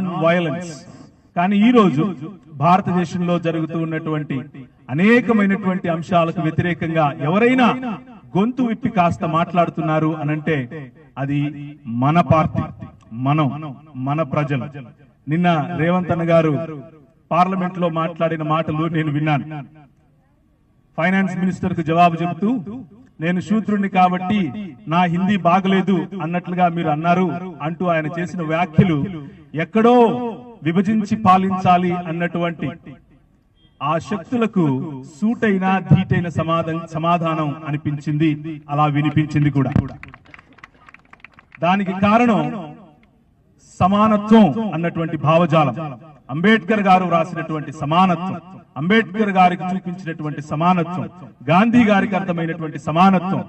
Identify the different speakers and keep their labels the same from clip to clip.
Speaker 1: Non violence కానీ ఈ రోజు భారతదేశంలో జరుగుతూ ఉన్నటువంటి అనేకమైనటువంటి అంశాలకు వ్యతిరేకంగా ఎవరైనా గొంతు విప్పి కాస్త మాట్లాడుతున్నారు అనంటే అది మన పార్టీ మనం మన ప్రజలు. నిన్న రేవంత్ అన్న గారు పార్లమెంట్లో మాట్లాడిన మాటలు నేను విన్నాను. ఫైనాన్స్ మినిస్టర్కు జవాబు చెబుతూ నేను శూద్రుణ్ణి కాబట్టి నా హిందీ బాగలేదు అన్నట్లుగా మీరు అన్నారు అంటూ ఆయన చేసిన వ్యాఖ్యలు ఎక్కడో విభజించి పాలించాలి అన్నటువంటి ఆ శక్తులకు సూటైన ధీటైన సమాధానం సమాధానం అనిపించింది. అలా వినిపించింది కూడా. దానికి కారణం సమానత్వం అన్నటువంటి భావజాలం. అంబేద్కర్ గారు రాసినటువంటి సమానత్వం. అంబేద్కర్ గారికి చూపించినటువంటి సమానత్వం గాంధీ గారికి అర్థమైనటువంటి సమానత్వం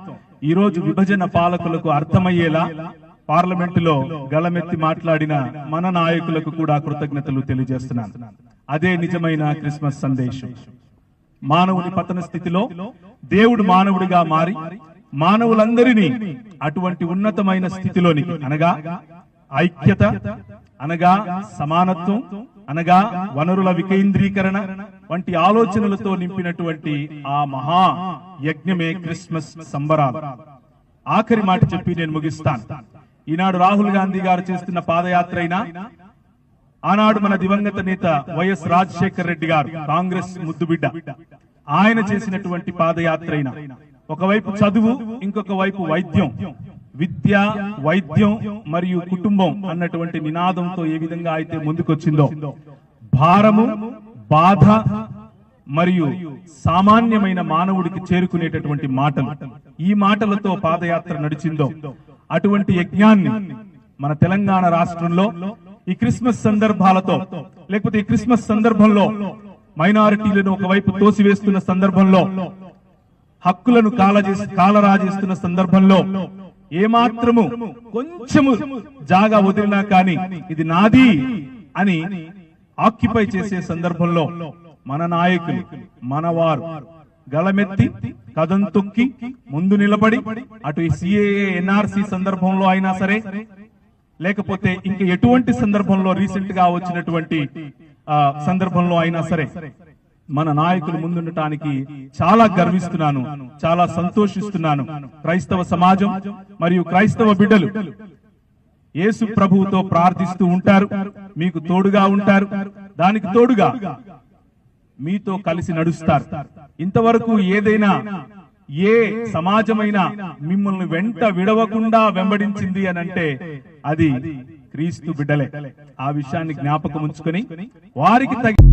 Speaker 1: ఈ రోజు విభజన పాలకులకు అర్థమయ్యేలా పార్లమెంటులో గళమెత్తి మాట్లాడిన మన నాయకులకు కూడా కృతజ్ఞతలు తెలియజేస్తున్నాను. అదే నిజమైన క్రిస్మస్ సందేశం. మానవుని పతన స్థితిలో దేవుడు మానవుడిగా మారి మానవులందరినీ అటువంటి ఉన్నతమైన స్థితిలోనికి అనగా ఐక్యత అనగా సమానత్వం అనగా వనరుల వికేంద్రీకరణ వంటి ఆలోచనలతో నింపినటువంటి ఆ మహా యజ్ఞమే క్రిస్మస్ సంబరాలు. ఆఖరి మాట చెప్పి నేను ముగిస్తాను. ఈనాడు రాహుల్ గాంధీ గారు చేస్తున్న పాదయాత్ర అయినా ఆనాడు మన దివంగత నేత వైఎస్ రాజశేఖర్ రెడ్డి గారు కాంగ్రెస్ ముద్దుబిడ్డ ఆయన చేసినటువంటి పాదయాత్ర అయినా ఒకవైపు చదువు ఇంకొక వైపు వైద్యం. విద్య వైద్యం మరియు కుటుంబం అన్నటువంటి నినాదంతో ఏ విధంగా అయితే ముందుకొచ్చిందో భారము బాధ మరియు సామాన్యమైన మానవుడికి చేరుకునేటటువంటి మాటలు. ఈ మాటలతో పాదయాత్ర నడిచిందో? అటువంటి యజ్ఞాన్ని మన తెలంగాణ రాష్ట్రంలో ఈ క్రిస్మస్ సందర్భాలతో లేకపోతే ఈ క్రిస్మస్ సందర్భంలో మైనారిటీలను ఒకవైపు తోసివేస్తున్న సందర్భంలో హక్కులను కాలజేసి కాలరాజేస్తున్న సందర్భంలో ఏమాత్రము కొంచెము జాగా వదిలినా కానీ ఇది నాది అని ఆక్యుపై చేసే సందర్భంలో మన నాయకులు మనవారు గలమెత్తి కథం తొక్కి ముందు నిలబడి అటు సిఏఏ ఎన్ఆర్సి సందర్భంలో అయినా సరే లేకపోతే ఇంకా ఎటువంటి సందర్భంలో రీసెంట్గా వచ్చినటువంటి సందర్భంలో అయినా సరే మన నాయకులు ముందుండటానికి చాలా గర్విస్తున్నాను చాలా సంతోషిస్తున్నాను. క్రైస్తవ సమాజం మరియు క్రైస్తవ బిడ్డలు యేసు ప్రభువుతో ప్రార్థిస్తూ ఉంటారు. మీకు తోడుగా ఉంటారు. దానికి తోడుగా మీతో కలిసి నడుస్తారు. ఇంతవరకు ఏదైనా ఏ సమాజమైన మిమ్మల్ని వెంట విడవకుండా వెంబడించింది అని అంటే అది క్రీస్తు బిడ్డలే. ఆ విషయాన్ని జ్ఞాపకం ఉంచుకొని వారికి తగిన